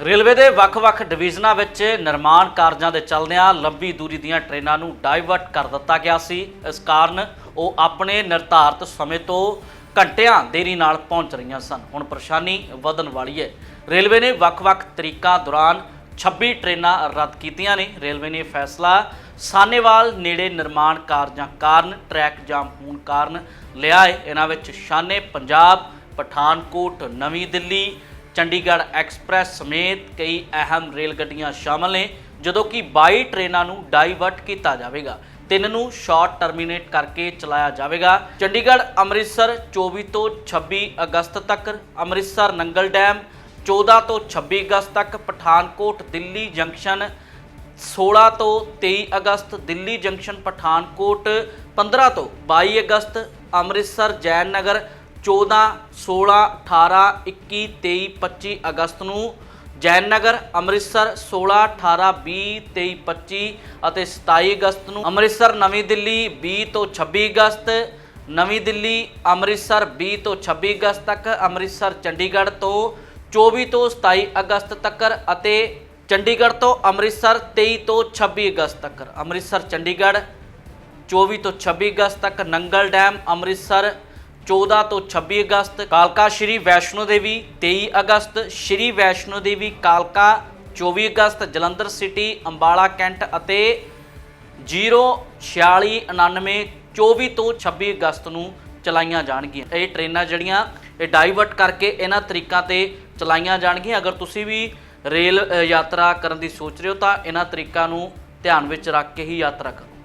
Railway ਦੇ ਵੱਖ-ਵੱਖ ਡਿਵੀਜ਼ਨਾਂ ਵਿੱਚ ਨਿਰਮਾਣ ਕਾਰਜਾਂ ਦੇ ਚੱਲਦਿਆਂ ਲੰਬੀ ਦੂਰੀ ਦੀਆਂ ਟ੍ਰੇਨਾਂ ਨੂੰ ਡਾਇਵਰਟ ਕਰ ਦਿੱਤਾ ਗਿਆ ਸੀ। ਇਸ ਕਾਰਨ ਉਹ ਆਪਣੇ ਨਿਰਧਾਰਤ ਸਮੇਂ ਤੋਂ ਘੰਟਿਆਂ ਦੇਰੀ ਨਾਲ ਪਹੁੰਚ ਰਹੀਆਂ ਸਨ। ਹੁਣ ਪਰੇਸ਼ਾਨੀ ਵਧਣ ਵਾਲੀ ਹੈ। ਰੇਲਵੇ ਨੇ ਵੱਖ-ਵੱਖ ਤਰੀਕਾਂ ਦੌਰਾਨ 26 ਟ੍ਰੇਨਾਂ ਰੱਦ ਕੀਤੀਆਂ ਨੇ। ਰੇਲਵੇ ਨੇ ਫੈਸਲਾ ਸਾਨੇਵਾਲ ਨੇੜੇ ਨਿਰਮਾਣ ਕਾਰਜਾਂ ਕਾਰਨ ਟਰੈਕ ਜਾਮ ਹੋਣ ਕਾਰਨ ਲਿਆ ਹੈ। ਇਹਨਾਂ ਵਿੱਚ ਸ਼ਾਨੇ ਪੰਜਾਬ, ਪਠਾਨਕੋਟ, ਨਵੀਂ ਦਿੱਲੀ ਚੰਡੀਗੜ੍ਹ ਐਕਸਪ੍ਰੈਸ ਸਮੇਤ ਕਈ ਅਹਿਮ ਰੇਲ ਗੱਡੀਆਂ ਸ਼ਾਮਲ ਨੇ, ਜਦੋਂ ਕਿ 22 ਟ੍ਰੇਨਾਂ ਨੂੰ ਡਾਈਵਰਟ ਕੀਤਾ ਜਾਵੇਗਾ। ਤਿੰਨ ਨੂੰ ਸ਼ਾਰਟ ਟਰਮੀਨੇਟ ਕਰਕੇ ਚਲਾਇਆ ਜਾਵੇਗਾ। ਚੰਡੀਗੜ੍ਹ, ਅੰਮ੍ਰਿਤਸਰ 24 ਤੋਂ 26 ਅਗਸਤ ਤੱਕ, ਅੰਮ੍ਰਿਤਸਰ ਨੰਗਲ ਡੈਮ 14 ਤੋਂ 26 ਅਗਸਤ ਤੱਕ, ਪਠਾਨਕੋਟ ਦਿੱਲੀ ਜੰਕਸ਼ਨ 16 ਤੋਂ 23 ਅਗਸਤ ਦਿੱਲੀ ਜੰਕਸ਼ਨ, ਪਠਾਨਕੋਟ 15 ਤੋਂ 22 ਅਗਸਤ, ਅੰਮ੍ਰਿਤਸਰ, ਜੈਨ ਨਗਰ 14 16 18 21 23 25 ਅਗਸਤ ਨੂੰ ਜੈਨਨਗਰ, ਅੰਮ੍ਰਿਤਸਰ 16 18 20 23 25 ਅਤੇ 27 ਅਗਸਤ ਨੂੰ ਅੰਮ੍ਰਿਤਸਰ, ਨਵੀਂ ਦਿੱਲੀ 20 ਤੋਂ 26 ਅਗਸਤ, ਨਵੀਂ ਦਿੱਲੀ, ਅੰਮ੍ਰਿਤਸਰ 20 ਤੋਂ 26 ਅਗਸਤ ਤੱਕ, ਅੰਮ੍ਰਿਤਸਰ, ਚੰਡੀਗੜ੍ਹ ਤੋਂ 24 ਤੋਂ 27 ਅਗਸਤ ਤੱਕ ਅਤੇ ਚੰਡੀਗੜ੍ਹ ਤੋਂ ਅੰਮ੍ਰਿਤਸਰ 23 ਤੋਂ 26 ਅਗਸਤ ਤੱਕ। ਅੰਮ੍ਰਿਤਸਰ, ਚੰਡੀਗੜ੍ਹ 24 ਤੋਂ 26 ਅਗਸਤ ਤੱਕ ਨੰਗਲ ਡੈਮ, ਅੰਮ੍ਰਿਤਸਰ 14 ਤੋਂ 26 ਅਗਸਤ, ਕਾਲਕਾ ਸ਼੍ਰੀ ਵੈਸ਼ਨੋ ਦੇਵੀ 23 ਅਗਸਤ ਸ਼੍ਰੀ ਵੈਸ਼ਨੋ ਦੇਵੀ, ਕਾਲਕਾ 24 ਅਗਸਤ, ਜਲੰਧਰ ਸਿਟੀ, ਅੰਬਾਲਾ ਕੈਂਟ ਅਤੇ 04699 24 ਤੋਂ 26 ਅਗਸਤ ਨੂੰ ਚਲਾਈਆਂ ਜਾਣਗੀਆਂ। ਇਹ ਟ੍ਰੇਨਾਂ ਜਿਹੜੀਆਂ, ਇਹ ਡਾਈਵਰਟ ਕਰਕੇ ਇਹਨਾਂ ਤਰੀਕਾਂ ਤੇ ਚਲਾਈਆਂ ਜਾਣਗੀਆਂ। ਅਗਰ ਤੁਸੀਂ ਵੀ ਰੇਲ ਯਾਤਰਾ ਕਰਨ ਦੀ ਸੋਚ ਰਹੇ ਹੋ ਤਾਂ ਇਹਨਾਂ ਤਰੀਕਾਂ ਨੂੰ ਧਿਆਨ ਵਿੱਚ ਰੱਖ ਕੇ ਹੀ ਯਾਤਰਾ ਕਰੋ।